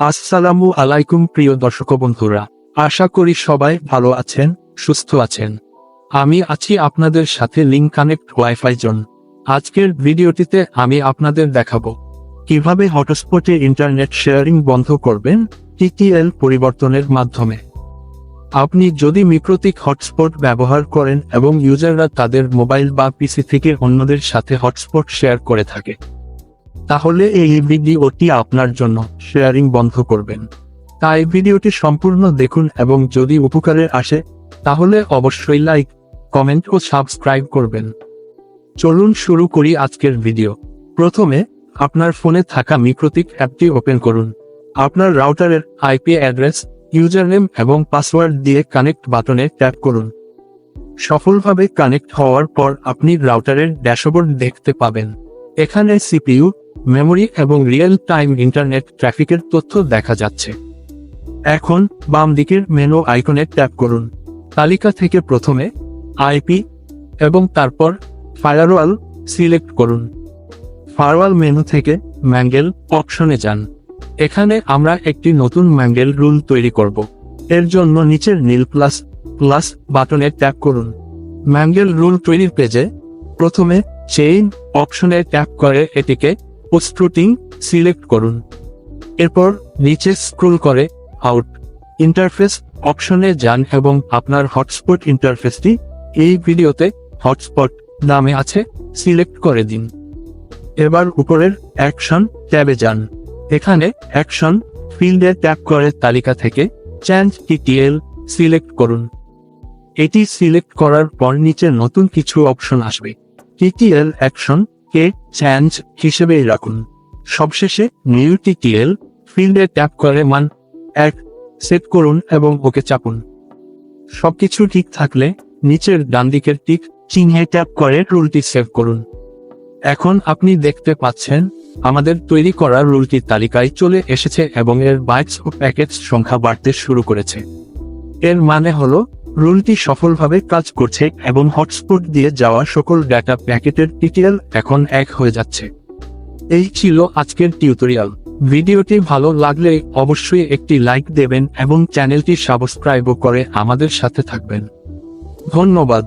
আসসালামু আলাইকুম প্রিয় দর্শক বন্ধুরা আশা করি সবাই ভালো আছেন, সুস্থ আছেন। আমি আছি আপনাদের সাথে লিঙ্ক কানেক্ট ওয়াইফাই জন আজকের ভিডিওটিতে আমি আপনাদের দেখাবো, কীভাবে হটস্পটে ইন্টারনেট শেয়ারিং বন্ধ করবেন, টিটিএল পরিবর্তনের মাধ্যমে। আপনি যদি মিক্রোতিক হটস্পট ব্যবহার করেন এবং ইউজাররা তাদের মোবাইল বা পিসি থেকে অন্যদের সাথে হটস্পট শেয়ার করে থাকে তাহলে এই ভিডিওটি আপনার জন্য শেয়ারিং বন্ধ করবেন। তাই ভিডিওটি সম্পূর্ণ দেখুন এবং যদি উপকারে আসে, তাহলে অবশ্যই লাইক, কমেন্ট ও সাবস্ক্রাইব করবেন। চলুন শুরু করি আজকের ভিডিও। প্রথমে, আপনার ফোনে থাকা মিক্রোতিক অ্যাপটি ওপেন করুন। আপনার রাউটারের আইপি অ্যাড্রেস ইউজার ইউজারনেম এবং পাসওয়ার্ড দিয়ে কানেক্ট বাটনে ট্যাপ করুন। সফলভাবে কানেক্ট হওয়ার পর আপনি রাউটারের ড্যাশবোর্ড দেখতে পাবেন। এখানে সিপিইউ মেমোরি এবং রিয়েল টাইম ইন্টারনেট ট্রাফিকের তথ্য দেখা যাচ্ছে। এখন, বাম দিকের মেনু আইকনে ট্যাপ করুন। তালিকা থেকে প্রথমে আইপি এবং তারপর, ফায়ারওয়াল সিলেক্ট করুন। ফায়ারওয়াল মেনু থেকে ম্যাঙ্গেল অপশনে যান। এখানে আমরা একটি নতুন ম্যাঙ্গেল রুল তৈরি করব। এর জন্য নিচের নীল প্লাস প্লাস বাটনে ট্যাপ করুন। ম্যাঙ্গেল রুল তৈরির পেজে প্রথমে চেইন অপশনে ট্যাপ করে এটিকে পোস্ট্রুটিং সিলেক্ট করুন। এরপর নিচে স্ক্রোল করে, আউট। ইন্টারফেস অপশনে যান এবং আপনার হটস্পট ইন্টারফেসটি এই ভিডিওতে হটস্পট নামে আছে, সিলেক্ট করে দিন। এবার উপরের অ্যাকশন ট্যাবে যান। এখানে অ্যাকশন ফিল্ডে ট্যাপ করে তালিকা থেকে চেঞ্জ টিটিএল সিলেক্ট করুন। এটি সিলেক্ট করার পর নিচে নতুন কিছু অপশন আসবে। টিটিএল অ্যাকশন কে চেঞ্জ হিসেবেই রাখুন। সবশেষে নিউ টিটিএল ফিল্ডে ট্যাপ করে মান এক, সেট করুন এবং ওকে চাপুন। সবকিছু ঠিক থাকলে নিচের ডান দিকের টিক চিহ্নে ট্যাপ করে রুলটি সেভ করুন। এখন আপনি দেখতে পাচ্ছেন, আমাদের তৈরি করা রুলটি তালিকায় চলে এসেছে এবং এর বাইটস ও প্যাকেটস সংখ্যা বাড়তে শুরু করেছে। এর মানে হলো রুলটি সফলভাবে কাজ করছে এবং হটস্পট দিয়ে যাওয়া সকল ডাটা প্যাকেটের টিটিএল এখন এক হয়ে যাচ্ছে। এই ছিল আজকের টিউটোরিয়াল। ভিডিওটি ভালো লাগলে অবশ্যই একটি লাইক দেবেন এবং চ্যানেলটি সাবস্ক্রাইবও করে আমাদের সাথে থাকবেন। ধন্যবাদ।